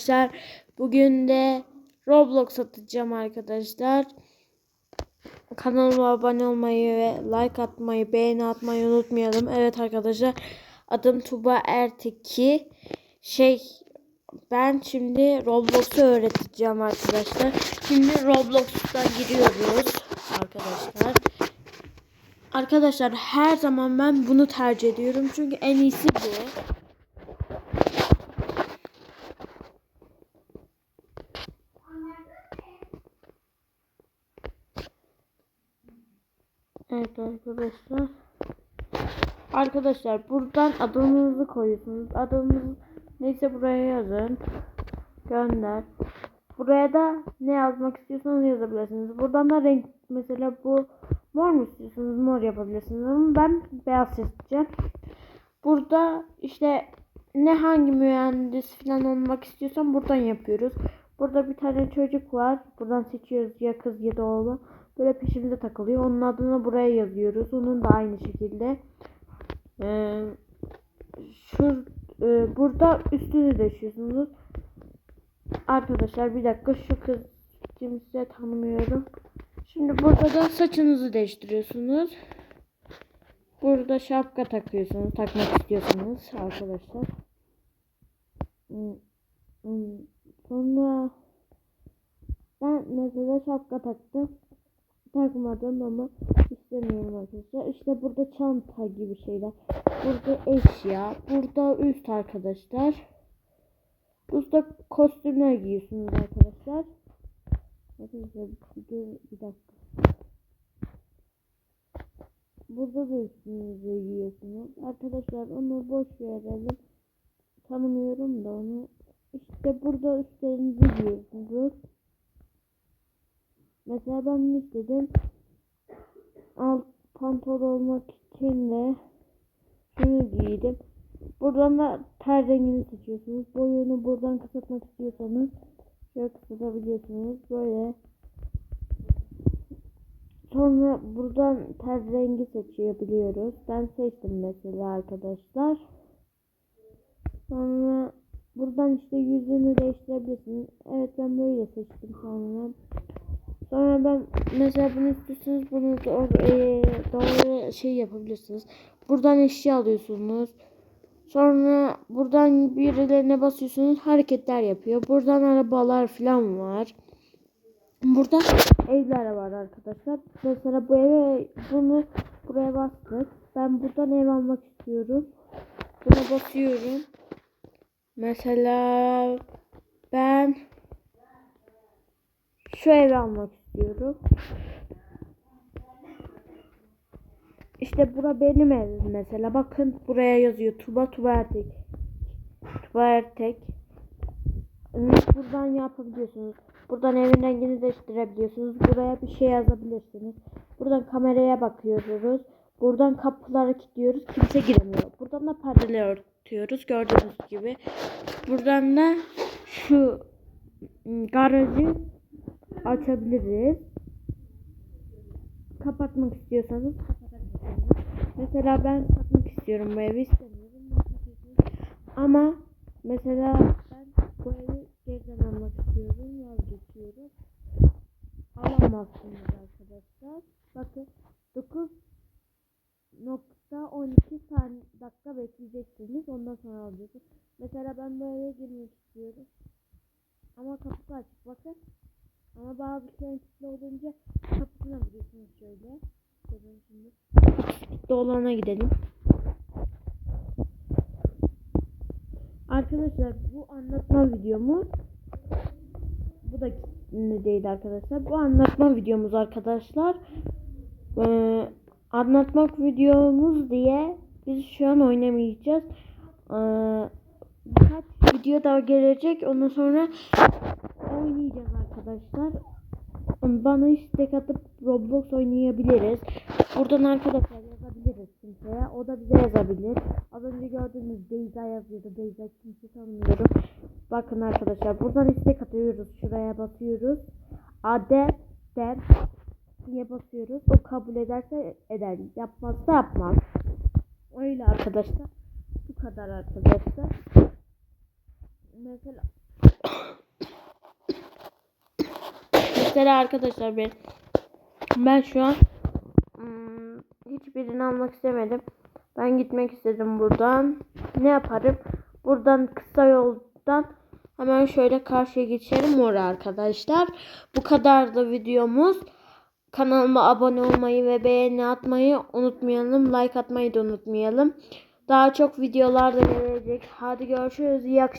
Arkadaşlar bugün de Roblox atacağım arkadaşlar. Kanalıma abone olmayı ve like atmayı, beğeni atmayı unutmayalım. Evet arkadaşlar adım Tuba Erteki. Şey ben şimdi Roblox'u öğreteceğim arkadaşlar. Şimdi Roblox'ta giriyoruz arkadaşlar. Arkadaşlar her zaman ben bunu tercih ediyorum. Çünkü en iyisi bu. Evet arkadaşlar. Arkadaşlar buradan adınızı koyuyorsunuz. Adınız neyse buraya yazın. Gönder. Buraya da ne yazmak istiyorsanız yazabilirsiniz. Buradan da renk mesela bu mor mu istiyorsunuz mor yapabilirsiniz. Ama ben beyaz seçeceğim. Burada işte ne hangi mühendis falan olmak istiyorsan buradan yapıyoruz. Burada bir tane çocuk var. Buradan seçiyoruz ya kız ya da oğlu. Böyle peşimize takılıyor. Onun adını buraya yazıyoruz. Onun da aynı şekilde. Ee, şu e, burada üstünü değişiyorsunuz. Arkadaşlar bir dakika şu kız kimse tanımıyorum. Şimdi burada da saçınızı değiştiriyorsunuz. Burada şapka takıyorsunuz. Takmak istiyorsunuz arkadaşlar. Hmm, hmm. Sonra ben mesela şapka taktım. Takmadım ama istemiyorum arkadaşlar. İşte burada çanta gibi şeyler. Burada eşya. Burada üst arkadaşlar. Burada kostümler giyiyorsunuz arkadaşlar. Arkadaşlar bir, dakika. Burada da üstünüzü giyiyorsunuz. Arkadaşlar onu boş verelim. Tanımıyorum da onu. İşte burada üstlerinizi giyiyorsunuz. Mesela ben ne istedim? Alt pantolon olmak için de şunu giydim. Buradan da ter rengini seçiyorsunuz. Boyunu buradan kısaltmak istiyorsanız şöyle kısaltabiliyorsunuz. Böyle. Sonra buradan ter rengi seçebiliyoruz. Ben seçtim mesela arkadaşlar. Sonra buradan işte yüzünü değiştirebilirsiniz. Evet ben böyle seçtim sonra. Sonra ben mesela bunu istiyorsanız bunu doğru, e, doğru şey yapabilirsiniz. Buradan eşya alıyorsunuz. Sonra buradan birilerine basıyorsunuz hareketler yapıyor. Buradan arabalar falan var. Burada evler var arkadaşlar. Mesela bu eve bunu buraya bastık. Ben buradan ev almak istiyorum. Buna basıyorum. Mesela ben şu evi almak istiyorum. İşte bura benim evim mesela. Bakın buraya yazıyor. Tuba Tuba Ertek. Tuba Ertek. Buradan yapabiliyorsunuz. Buradan evin rengini değiştirebiliyorsunuz. Buraya bir şey yazabilirsiniz. Buradan kameraya bakıyoruz. Buradan kapıları kilitliyoruz. Kimse giremiyor. Buradan da perdeleri örtüyoruz. Gördüğünüz gibi. Buradan da şu garajı açabiliriz. Kapatmak istiyorsanız kapatabilirsiniz. Mesela ben satmak istiyorum bu evi istemiyorum. Ama mesela ben bu evi geriden almak istiyorum. Vazgeçiyorum. Alamazsınız arkadaşlar. Bakın 9 nokta 12 saniye dakika bekleyeceksiniz. Ondan sonra alacaksınız. Mesela ben bu eve girmek istiyorum. Ama kapısı açık bakın. Ama bazı kilitli olunca kapısına vuruyorsunuz şöyle. Görün şimdi. Kilitli olana gidelim. Arkadaşlar bu anlatma videomuz bu da ne değil arkadaşlar. Bu anlatma videomuz arkadaşlar. Ee, anlatmak videomuz diye biz şu an oynamayacağız. Ee, birkaç video daha gelecek. Ondan sonra oynayacağız arkadaşlar. Bana istek atıp Roblox oynayabiliriz. Buradan arkadaşlar yazabiliriz kimseye. O da bize yazabilir. Az önce gördüğünüz Beyza yazıyordu. Beyza kimse tanımıyorum. Bakın arkadaşlar buradan istek atıyoruz. Şuraya basıyoruz. Ade der diye basıyoruz. O kabul ederse eder. Yapmazsa yapmaz. Öyle arkadaşlar. Bu kadar arkadaşlar. Mesela Mesela arkadaşlar ben ben şu an hmm, hiçbirini almak istemedim. Ben gitmek istedim buradan. Ne yaparım? Buradan kısa yoldan hemen şöyle karşıya geçelim oraya arkadaşlar. Bu kadar da videomuz. Kanalıma abone olmayı ve beğeni atmayı unutmayalım. Like atmayı da unutmayalım. Daha çok videolar da gelecek. Hadi görüşürüz. İyi akşamlar.